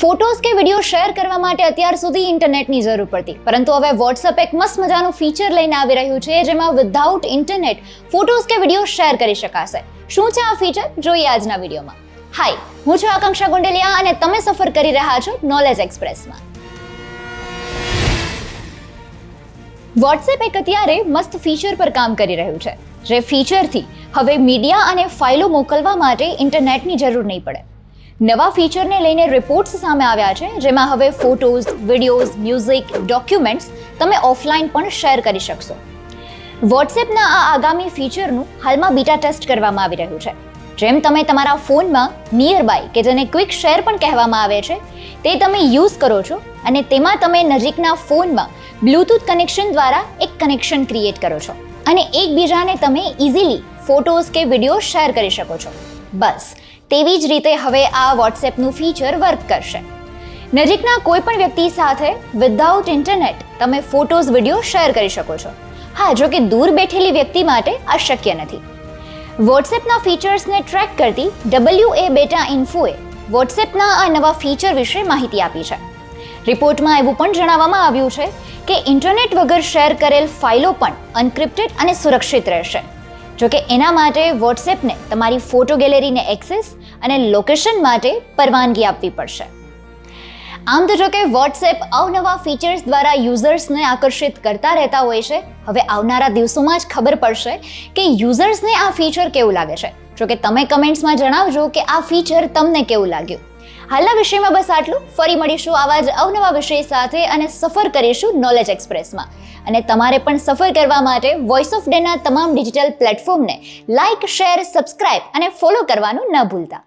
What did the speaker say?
Photos કે video share કરવા માટે અત્યાર સુધી ઇન્ટરનેટની જરૂર પડતી. પરંતુ હવે વોટ્સઅપ એક મસ્ત મજાનું ફીચર લઈને આવી રહ્યું છે, જેમાં વિધાઉટ ઇન્ટરનેટ ફોટોઝ કે વીડિયો શેર કરી શકાશે. શું છે આ ફીચર જોઈએ આજના વિડીયોમાં. હાય હું છું આકાંક્ષા ગોંડલિયા અને તમે સફર કરી રહ્યા છો નોલેજ એક્સપ્રેસમાં વોટ્સએપ એક અત્યારે મસ્ત ફીચર પર કામ કરી રહ્યું છે, જે ફીચરથી હવે મીડિયા અને ફાઇલો મોકલવા માટે ઇન્ટરનેટની જરૂર નહીં પડે. નવા ફીચરને લઈને રિપોર્ટ્સ સામે આવ્યા છે, જેમાં હવે ફોટોઝ વિડીયોઝ મ્યુઝિક ડોક્યુમેન્ટ્સ તમે ઓફલાઈન પણ શેર કરી શકશો. વોટ્સએપના આ આગામી ફીચરનું હાલમાં બીટા ટેસ્ટ કરવામાં આવી રહ્યું છે. જેમ તમે તમારા ફોનમાં નિયર બાય કે જેને ક્વિક શેર પણ કહેવામાં આવે છે, તે તમે યુઝ કરો છો અને તેમાં તમે નજીકના ફોનમાં બ્લૂટૂથ કનેક્શન દ્વારા એક કનેક્શન ક્રિએટ કરો છો. અને એકબીજાને તમે ઇઝીલી ફોટોઝ કે વીડિયો શેર કરી શકો છો. બસ તેવી જ રીતે હવે આ વોટ્સએપનું ફીચર વર્ક કરશે. નજીકના કોઈ પણ વ્યક્તિ સાથે વિધાઉટ ઇન્ટરનેટ તમે ફોટોઝ વીડિયો શેર કરી શકો છો. હા, જો કે દૂર બેઠેલી વ્યક્તિ માટે આ શક્ય નથી. વોટ્સએપના ફીચર્સને ટ્રેક કરતી ડબલ્યુ એ બેટા ઇન્ફોએ વોટ્સએપના આ નવા ફીચર વિશે માહિતી આપી છે. રિપોર્ટમાં એવું પણ જણાવવામાં આવ્યું છે કે ઇન્ટરનેટ વગર શેર કરેલ ફાઇલો પણ અનક્રિપ્ટેડ અને સુરક્ષિત રહેશે. જો કે એના માટે વોટ્સએપને તમારી ફોટો ગેલેરીને એક્સેસ અને લોકેશન માટે પરવાનગી આપવી પડશે. આમ તો જો કે વોટ્સએપ અવનવા ફીચર્સ દ્વારા યુઝર્સને આકર્ષિત કરતા રહેતા હોય છે, હવે આવનારા દિવસોમાં જ ખબર પડશે કે યુઝર્સને આ ફીચર કેવું લાગે છે. જો કે તમે કમેન્ટ્સમાં જણાવજો કે આ ફીચર તમને કેવું લાગ્યું. હાલના વિષયમાં બસ આટલું. ફરી મળીશું આવા જ અવનવા વિષય સાથે અને સફર કરીશું નોલેજ એક્સપ્રેસમાં અને તમારે પણ સફર કરવા માટે વોઇસ ઓફ ડેના તમામ ડિજિટલ પ્લેટફોર્મને લાઇક શેર સબસ્ક્રાઇબ અને ફોલો કરવાનું ન ભૂલતા.